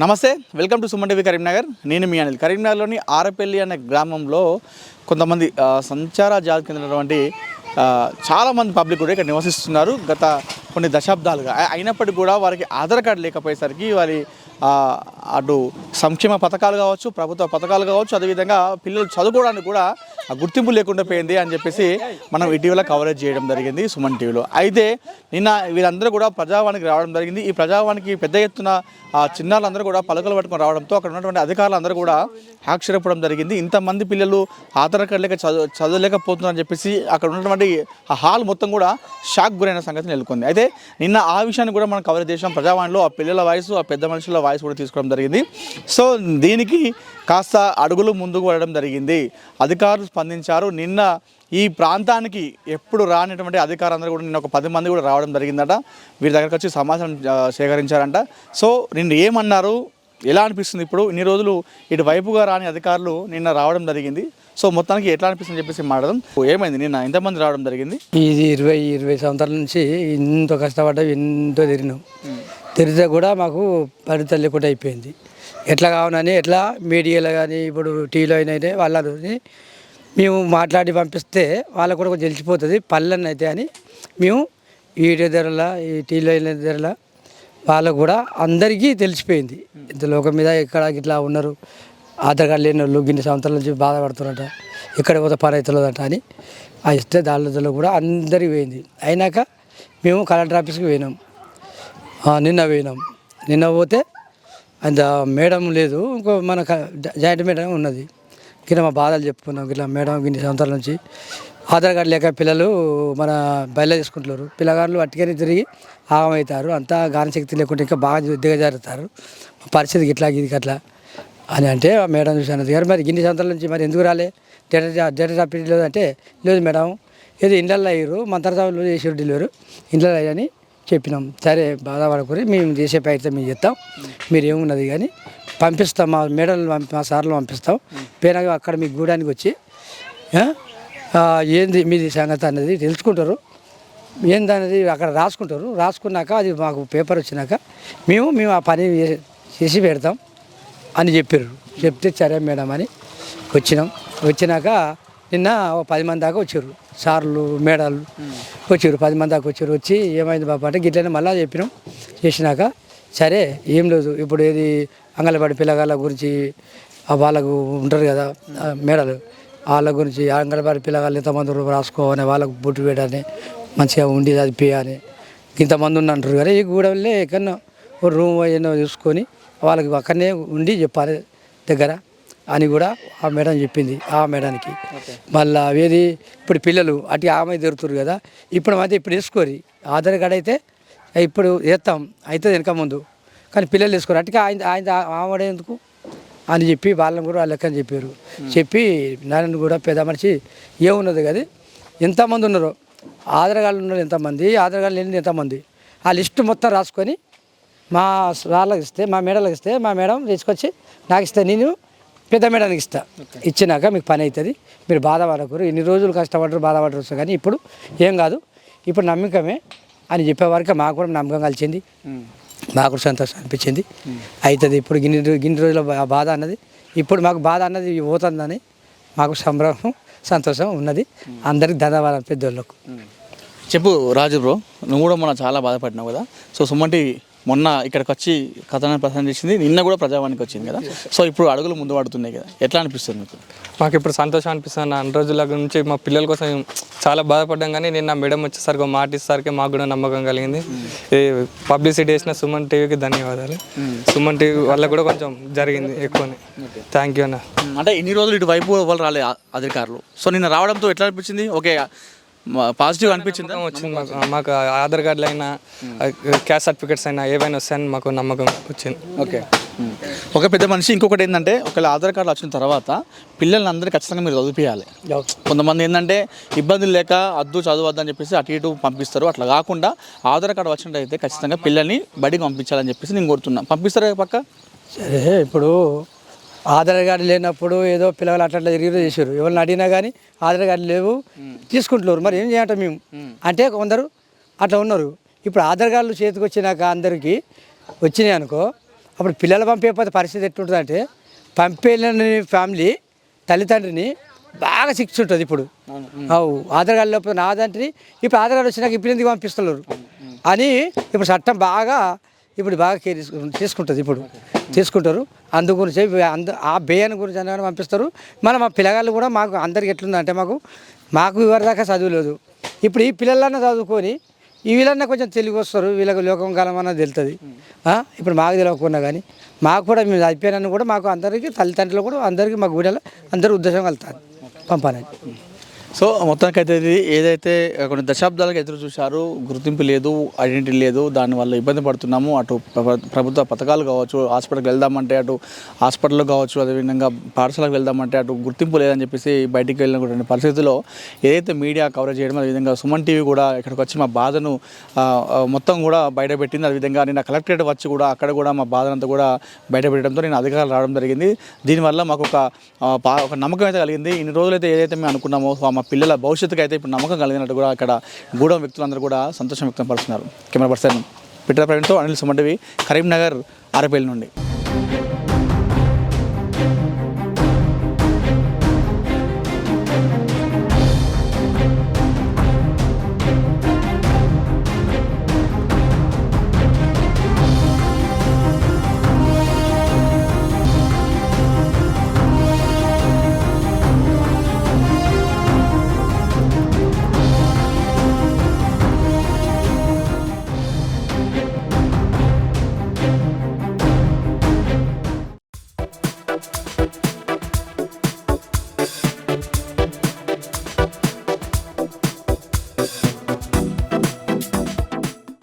నమస్తే welcome to Suman TV Karimnagar. నేను మీ అనిల్. కరీంనగర్లోని ఆరపల్లి అనే గ్రామంలో కొంతమంది సంచార జాతి చెందినటువంటి చాలామంది పబ్లిక్ కూడా ఇక్కడ నివసిస్తున్నారు. గత కొన్ని దశాబ్దాలుగా. అయినప్పటికీ కూడా వారికి ఆధార్ కార్డు లేకపోయేసరికి వారి అటు సంక్షేమ పథకాలు కావచ్చు ప్రభుత్వ పథకాలు కావచ్చు అదేవిధంగా పిల్లలు చదువుకోవడానికి కూడా గుర్తింపు లేకుండా పోయింది అని చెప్పేసి మనం ఇటీవల కవరేజ్ చేయడం జరిగింది సుమన్ టీవీలో. అయితే నిన్న వీరందరూ కూడా ప్రజావానికి రావడం జరిగింది. ఈ ప్రజావానికి పెద్ద ఎత్తున చిన్నారులందరూ కూడా పలకలు పట్టుకొని రావడంతో అక్కడ ఉన్నటువంటి అధికారులందరూ కూడా ఆశ్చర్యపడడం జరిగింది. ఇంతమంది పిల్లలు ఆధార్ కార్డు లేక చదువు చదవలేకపోతున్నారని చెప్పేసి అక్కడ ఉన్నటువంటి హాల్ మొత్తం కూడా షాక్ గురైన సంగతి నెలకొంది. అయితే నిన్న ఆ విషయాన్ని కూడా మనం కవర్ చేసాం ప్రజావాణిలో ఆ పిల్లల వయసు ఆ పెద్ద మనుషుల వాయిస్ కూడా తీసుకోవడం జరిగింది. సో దీనికి కాస్త అడుగులు ముందుకు వెళ్ళడం జరిగింది. అధికారులు స్పందించారు. నిన్న ఈ ప్రాంతానికి ఎప్పుడు రానిటువంటి అధికారులందరూ కూడా నిన్న ఒక పది మంది కూడా రావడం జరిగిందట. వీరి దగ్గరకు వచ్చి సమాచారం సేకరించారంట. సో నిన్న ఏమన్నారు? ఎలా అనిపిస్తుంది ఇప్పుడు? ఇన్ని రోజులు ఇటు వైపుగా రాని అధికారులు నిన్న రావడం జరిగింది. సో మొత్తానికి ఎట్లా అనిపిస్తుంది చెప్పేసి మాట్లాడదాం. ఏమైంది? నిన్న ఎంతమంది రావడం జరిగింది. ఇది ఇరవై ఇరవై సంవత్సరాల నుంచి ఎంతో కష్టపడ్డా ఎంతో తిరిగినాం. తిరిగితే కూడా మాకు ఫలితం లేకుండా అయిపోయింది. ఎట్లా కావాలని ఎట్లా మీడియాలో కానీ ఇప్పుడు టీవీలో అయినా వాళ్ళని మేము మాట్లాడి పంపిస్తే వాళ్ళకు కూడా కొంచెం తెలిసిపోతుంది పల్లెని అయితే అని. మేము వీడియో ధరల ఈ టీవీలో ధరల వాళ్ళకు కూడా అందరికీ తెలిసిపోయింది. ఇంత లోకం మీద ఎక్కడ ఇట్లా ఉన్నారు ఆధార్ కార్డు లేని వాళ్ళు గిన్ని సంవత్సరాల నుంచి బాధపడుతున్నారట ఇక్కడ పోతే పని అవుతుందట అని. ఆ ఇస్తే దానిలో కూడా అందరికి పోయింది. అయినాక మేము కలెక్టర్ ఆఫీస్కి పోయినాం. నిన్న పోయినాం. నిన్న పోతే అంత మేడం లేదు ఇంకో మన జాయింట్ మేడం ఉన్నది. గిట్ల మా బాధలు చెప్పుకున్నాం ఇట్లా మేడం ఇన్ని సంవత్సరాల నుంచి. ఆధార్ కార్డు లేక పిల్లలు మన బయలు తీసుకుంటున్నారు. పిల్లగాళ్ళు అట్టుకని తిరిగి ఆగమవుతారు. అంతా గానశక్తి లేకుండా ఇంకా బాగా దిగజారుతారు మా పరిస్థితి గిట్లా ఇది అట్లా అని అంటే మేడం చూసాను గారు మరి ఇన్ని సంవత్సరాల నుంచి మరి ఎందుకు రాలే? డేటా డేటా రాపిడ్ లేదు అంటే లేదు మేడం ఏదో ఇండ్లలో అయ్యారు మంత్రసావులు చేసారు డెలివరీ ఇంట్లో అని చెప్పినాం. సరే బాధపడకూరి మేము చేసే ప్రయత్నం మేము చేస్తాం. మీరు ఏమున్నది కానీ పంపిస్తాం మా మేడలు పంపి మా సార్లు పంపిస్తాం. పేరు అక్కడ మీ గూడానికి వచ్చి ఏంది మీది సంగతి అన్నది తెలుసుకుంటారు. ఏంది అనేది అక్కడ రాసుకుంటారు. రాసుకున్నాక అది మాకు పేపర్ వచ్చినాక మేము మేము ఆ పని చేసి పెడతాం అని చెప్పారు చెప్తే సరే మేడం అని వచ్చినాం. వచ్చినాక నిన్న పది మంది దాకా వచ్చారు. సార్లు మేడాలు వచ్చారు. పది మంది దాకా వచ్చారు. వచ్చి ఏమైంది బాబా అంటే గిట్లనే మళ్ళీ చెప్పినాం. చేసినాక సరే ఏం లేదు. ఇప్పుడు ఏది అంగళవాడి పిల్లగాళ్ళ గురించి వాళ్ళకు ఉంటారు కదా మేడలు. వాళ్ళ గురించి అంగళవాడి పిల్లగాళ్ళు ఎంతమంది ఉన్నారు రాసుకోవని వాళ్ళకు బొట్టు వేయడని మంచిగా ఉండి చదివి అని ఇంతమంది ఉన్న అంటారు కదా ఈ గూడెంలో ఎక్కడో ఒక రూమ్ ఏదో చూసుకొని వాళ్ళకి అక్కడనే ఉండి చెప్పాలి దగ్గర అని కూడా ఆ మేడం చెప్పింది ఆ మేడానికి. మళ్ళా ఏది ఇప్పుడు పిల్లలు అటు ఆమె తిరుగుతారు కదా ఇప్పుడు అయితే ఇప్పుడు వేసుకోరు. ఆధార్ కార్డ్ అయితే ఇప్పుడు వేస్తాం అయితే వెనక ముందు. కానీ పిల్లలు వేసుకోరు అటుగా ఆయన ఆయన ఆమెడే ఎందుకు? అని చెప్పి వాళ్ళని కూడా వాళ్ళ లెక్కని చెప్పారు. చెప్పి నన్ను కూడా పెద్ద మనిషి ఏమున్నది కదా. ఎంతమంది ఉన్నారో ఆధార్ కార్డులు ఉన్నారు ఎంతమంది ఆధార్ కార్డు లేనిది ఎంతమంది ఆ లిస్టు మొత్తం రాసుకొని మా వాళ్ళకి ఇస్తే మా మేడలకు ఇస్తే మా మేడం తీసుకొచ్చి నాకు ఇస్తే నేను పెద్ద మేడానికి ఇస్తా. ఇచ్చినాక మీకు పని అవుతుంది మీరు బాధపడకూరు ఇన్ని రోజులు కష్టపడరు బాధపడరు కానీ ఇప్పుడు ఏం కాదు. ఇప్పుడు నమ్మకమే. అని చెప్పేవారికి మాకు కూడా నమ్మకం కలిసింది. మాకు కూడా సంతోషం అనిపించింది. అవుతుంది ఇప్పుడు గిన్ని గిన్ని రోజుల బాధ అన్నది. ఇప్పుడు మాకు బాధ అన్నది పోతుందని మాకు సంభ్రమం సంతోషం ఉన్నది. అందరికి ధన్యవాదాలు పెద్దోళ్ళకు. చెప్పు రాజు బ్రో నువ్వు కూడా మనం చాలా బాధపడినావు కదా. సో సుమన్ టీవీ మొన్న ఇక్కడికి వచ్చి కథనాన్ని ప్రసారం చేసింది నిన్న కూడా ప్రజావానికి వచ్చింది కదా. సో ఇప్పుడు అడుగులు ముందు పడుతున్నాయి కదా. ఎట్లా అనిపిస్తుంది మీకు? మాకు ఇప్పుడు సంతోషం అనిపిస్తుంది అన్ని. రోజుల నుంచి మా పిల్లల కోసం చాలా బాధపడ్డాం కానీ నిన్న మేడం వచ్చేసరికి ఒక మాట ఇచ్చేసరికి మాకు కూడా నమ్మకం కలిగింది. ఈ పబ్లిసిటీ చేసిన సుమన్ టీవీకి ధన్యవాదాలు. సుమన్ టీవీ వల్ల కూడా కొంచెం జరిగింది ఎక్కువనే. థ్యాంక్ యూ అన్న. అంటే ఇన్ని రోజులు ఇటు వైపు వాళ్ళు రాలే ఆ- అధికారులు. సో నిన్న రావడంతో ఎట్లా అనిపించింది? ఓకే పాజిటివ్ అనిపించింది? వచ్చింది మాకు. మాకు ఆధార్ కార్డులు అయినా క్యాస్ట్ సర్టిఫికేట్స్ అయినా ఏవైనా వస్తాయని మాకు నమ్మకం వచ్చింది. ఓకే. ఒక పెద్ద మనిషి ఇంకొకటి ఏంటంటే ఒకవేళ ఆధార్ కార్డు వచ్చిన తర్వాత పిల్లల్ని అందరినీ ఖచ్చితంగా మీరు చదివిపించాలి కొంతమంది ఏంటంటే ఇబ్బందులు లేక అద్దు చదవద్దు అని చెప్పేసి అటు ఇటు పంపిస్తారు. అట్లా కాకుండా ఆధార్ కార్డు వచ్చినట్టయితే ఖచ్చితంగా పిల్లల్ని బడికి పంపించాలని చెప్పేసి నేను కోరుతున్నా పంపిస్తారా పక్క? సరే ఇప్పుడు ఆధార్ కార్డు లేనప్పుడు ఏదో పిల్లలు అట్లా తిరిగి చేశారు. ఎవరిని అడిగినా కానీ ఆధార్ కార్డు లేవు. తీసుకుంటున్నారు. మరి ఏం చేయాలంట మేము? అంటే కొందరు అట్లా ఉన్నారు. ఇప్పుడు ఆధార్ కార్డులు చేతికి వచ్చినాక అందరికీ వచ్చినాయి అనుకో అప్పుడు పిల్లలు పంపేపోతే పరిస్థితి ఎట్లుంటుందంటే పంపేళ్ళని ఫ్యామిలీ తల్లిదండ్రిని బాగా శిక్ష ఉంటుంది ఇప్పుడు. అవు ఆధార్ కార్డు లేకపోతే నా తండ్రి ఇప్పుడు ఆధార్ కార్డు వచ్చినాక ఇప్పుడు ఎందుకు పంపిస్తున్నారు? అని ఇప్పుడు చట్టం బాగా ఇప్పుడు బాగా కేర్ తీసుకుంటుంది ఇప్పుడు. తీసుకుంటారు. అందు గురించి ఆ బేయన్ గురించి అని పంపిస్తారు. మన మా పిల్లగాళ్ళు కూడా మాకు అందరికి ఎట్లుందంటే మాకు మాకు ఇవరిదాకా చదువులేదు ఇప్పుడు ఈ పిల్లలన్నా చదువుకొని వీళ్ళన్నా కొంచెం తెలివి వస్తారు వీళ్ళకి లోకం కాలం అన్నది తెలుస్తుంది ఇప్పుడు మాకు తెలియకుండా కానీ మాకు కూడా మేము అయిపోయినా కూడా మాకు అందరికీ తల్లిదండ్రులు కూడా అందరికీ మాకు కూడా అందరూ ఉద్దేశం కలుగుతుంది పంపాలని. సో మొత్తానికి అయితే ఇది ఏదైతే కొన్ని దశాబ్దాలుగా ఎదురు చూశారు గుర్తింపు లేదు ఐడెంటిటీ లేదు దానివల్ల ఇబ్బంది పడుతున్నాము అటు ప్రభుత్వ పథకాలు కావచ్చు హాస్పిటల్కి వెళ్దామంటే అటు హాస్పిటల్లో కావచ్చు అదేవిధంగా పాఠశాలకు వెళ్దామంటే అటు గుర్తింపు లేదని చెప్పేసి బయటికి వెళ్ళినటువంటి పరిస్థితిలో ఏదైతే మీడియా కవరేజ్ చేయడం అదేవిధంగా సుమన్ టీవీ కూడా ఇక్కడికి వచ్చి మా బాధను మొత్తం కూడా బయట పెట్టింది అదేవిధంగా నేను కలెక్టరేట్ వచ్చి కూడా అక్కడ కూడా మా బాధనంతా కూడా బయటపెట్టడంతో నేను అధికారులు రావడం జరిగింది. దీనివల్ల మాకు ఒక పా- ఒక నమ్మకం అయితే కలిగింది. ఇన్ని రోజులైతే ఏదైతే మేము అనుకున్నామో మా పిల్లల భవిష్యత్తుకు అయితే ఇప్పుడు నమ్మకం కలిగినట్టు కూడా అక్కడ గూడెం వ్యక్తులందరూ కూడా సంతోషం వ్యక్తం పరుస్తున్నారు. కెమెరా పర్సన్ పిట్ర ప్రవీణ్తో అనిల్ సుమండవి కరీంనగర్ ఆరపల్లి నుండి.